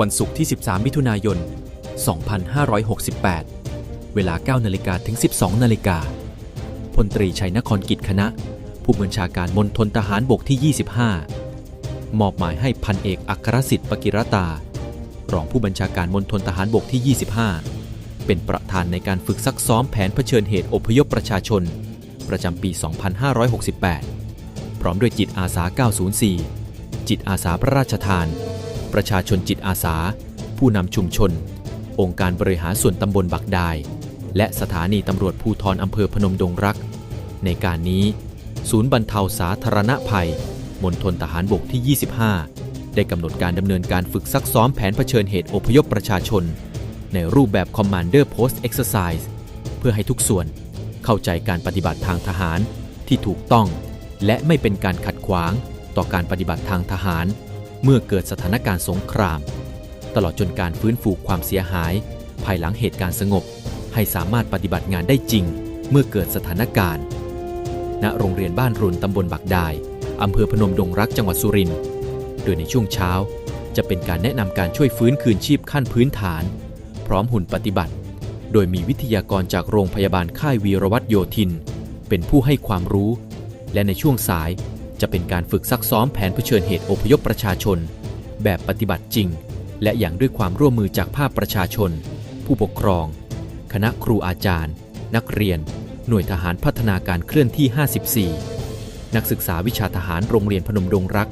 วันศุกร์ที่ 13 มิถุนายน 2568 เวลา 9 นาฬิกาถึง 12 นาฬิกา พลตรีชัยนครกิจคณะ ผู้บัญชาการมณฑลทหารบกที่ 25 มอบหมายให้พันเอกอัครสิทธิ์ปกิรตา รองผู้บัญชาการมณฑลทหารบกที่ 25 เป็นประธานในการฝึกซักซ้อมแผนเผชิญเหตุอพยพประชาชน ประจำปี 2568 พร้อมด้วยจิตอาสา 904 จิตอาสาพระราชทาน ประชาชนจิตอาสา ผู้นำชุมชน องค์การบริหารส่วนตำบลบักดาย และสถานีตำรวจภูธรอำเภอพนมดงรัก ในการนี้ ศูนย์บรรเทาสาธารณภัยมณฑลทหารบกที่ 25 ได้กำหนดการดำเนินการฝึกซักซ้อมแผนเผชิญเหตุอพยพประชาชน ในรูปแบบ Commander Post Exercise เพื่อให้ทุกส่วนเข้าใจการปฏิบัติทางทหารที่ถูกต้อง และไม่เป็นการขัดขวางต่อการปฏิบัติทางทหาร เมื่อเกิดสถานการณ์สงคราม ตลอดจนการฟื้นฟูความเสียหาย ภายหลังเหตุการณ์สงบ ให้สามารถปฏิบัติงานได้จริง เมื่อเกิดสถานการณ์ ณโรงเรียนบ้านรุนตำบลบักดายอำเภอพนมดงรักจังหวัดสุรินทร์โดยในช่วงเช้า จะเป็นการแนะนำการช่วยฟื้นคืนชีพขั้นพื้นฐาน พร้อมหุ่นปฏิบัติ โดยมีวิทยากรจากโรงพยาบาลค่ายวีรวัตโยธิน เป็นผู้ให้ความรู้ และในช่วงสาย จะเป็นการฝึกซักซ้อมแผนเผชิญเหตุอพยพประชาชน แบบปฏิบัติจริง และอย่างด้วยความร่วมมือจากภาคประชาชน ผู้ปกครอง คณะครูอาจารย์ นักเรียน หน่วยทหารพัฒนาการเคลื่อนที่ 54 นักศึกษาวิชาทหารโรงเรียนพนมดงรัก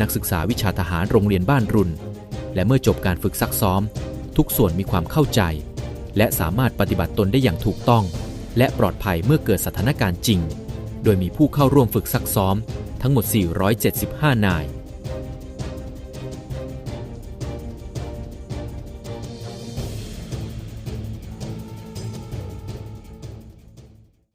นักศึกษาวิชาทหารโรงเรียนบ้านรุนและเมื่อจบการฝึกซักซ้อม ทุกส่วนมีความเข้าใจ และสามารถปฏิบัติตนได้อย่างถูกต้อง และปลอดภัยเมื่อเกิดสถานการณ์จริง โดยมีผู้เข้าร่วมฝึกซักซ้อมทั้งหมด 475 นาย